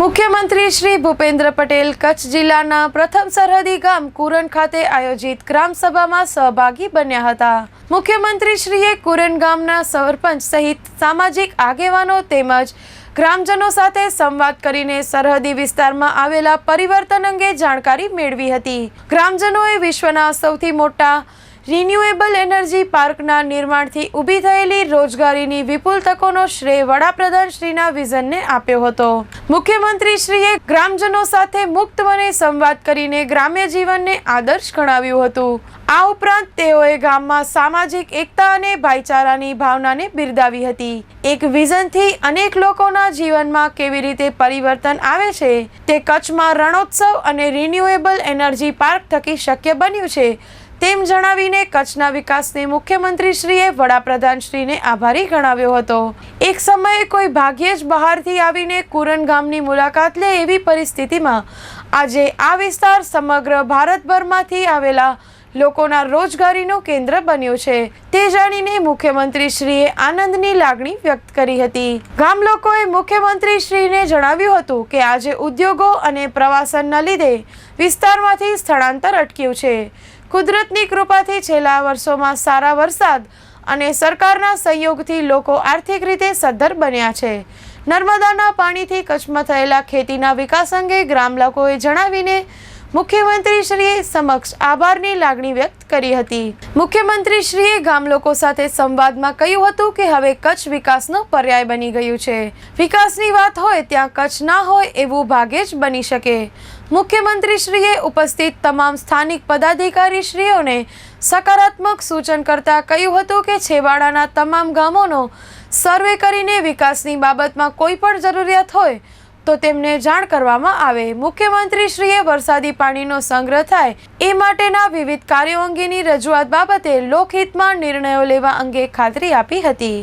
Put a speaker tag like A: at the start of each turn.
A: મુખ્યમંત્રી શ્રી ભૂપેન્દ્ર પટેલ કચ્છ જિલ્લાના પ્રથમ સરહદી ગામ કુરન ખાતે આયોજિત ગ્રામ સભામાં સહભાગી બન્યા હતા. મુખ્યમંત્રી શ્રીએ કુરન ગામના સરપંચ સહિત સામાજિક આગેવાનો તેમજ ગ્રામજનો સાથે સંવાદ કરીને સરહદી વિસ્તારમાં આવેલા પરિવર્તન અંગે જાણકારી મેળવી હતી. ગ્રામજનોએ વિશ્વના સૌથી મોટા રિન્યુએબલ એનર્જી પાર્કના નિર્માણથી ઊભી થયેલી રોજગારીની વિપુલ તકોનો શ્રેય વડાપ્રધાન શ્રીના વિઝનને આપ્યો હતો. મુખ્યમંત્રી શ્રીએ ગ્રામજનો સાથે મુક્ત મને સંવાદ કરીને ગ્રામ્ય જીવનને આદર્શ ગણાવ્યું હતું. આ ઉપરાંત તેઓએ ગામમાં સામાજિક એકતા અને ભાઈચારાની ભાવનાને બિરદાવી હતી. એક વિઝનથી અનેક લોકોના જીવનમાં કેવી રીતે પરિવર્તન આવે છે, તે કચ્છમાં રણોત્સવ અને રિન્યુએબલ એનર્જી પાર્ક થકી શક્ય બન્યું છે તેમ જણાવીને કચ્છના વિકાસને મુખ્યમંત્રીશ્રીએ વડાપ્રધાનશ્રીને આભારી ગણાવ્યો હતો. એક સમયે કોઈ ભાગ્યે જ બહારથી આવીને કુરન ગામની મુલાકાત લે એવી પરિસ્થિતિમાં આજે આ વિસ્તાર સમગ્ર ભારતભરમાંથી આવેલા લોકોના રોજગારીનું કેન્દ્ર બન્યું છે. તે જાણીને મુખ્યમંત્રીશ્રીએ આનંદની લાગણી વ્યક્ત કરી હતી. ગામ લોકોએ મુખ્યમંત્રીશ્રીને જણાવ્યું હતું કે આજે ઉદ્યોગો અને પ્રવાસનના લીધે વિસ્તારમાંથી સ્થળાંતર અટક્યું છે. કુદરતની કૃપાથી છેલ્લા વર્ષોમાં સારા વરસાદ અને સરકારના સહયોગથી લોકો આર્થિક રીતે સદ્ધર બન્યા છે. નર્મદાના પાણીથી કચ્છમાં થયેલા ખેતીના વિકાસ અંગે ગ્રામ લોકોએ જણાવીને મુખ્યમંત્રીશ્રીએ સમક્ષ આભારની લાગણી વ્યક્ત કરી હતી. મુખ્યમંત્રીશ્રીએ ગામ લોકો સાથે સંવાદમાં કહ્યું હતું કે હવે કચ્છ વિકાસનો પર્યાય બની ગયું છે. વિકાસની વાત હોય ત્યાં કચ્છ ના હોય એવું ભાગ્યે જ બની શકે. મુખ્યમંત્રીશ્રીએ ઉપસ્થિત તમામ સ્થાનિક પદાધિકારીશ્રીઓને સકારાત્મક સૂચન કરતા કહ્યું હતું કે છેવાડાના તમામ ગામોનો સર્વે કરીને વિકાસની બાબતમાં કોઈ પણ જરૂરિયાત હોય તો તેમને જાણ કરવામાં આવે. મુખ્યમંત્રીશ્રીએ વરસાદી પાણીનો સંગ્રહ થાય એ માટેના વિવિધ કાર્યો અંગેની રજૂઆત બાબતે લોકહિતમાં નિર્ણયો લેવા અંગે ખાતરી આપી હતી.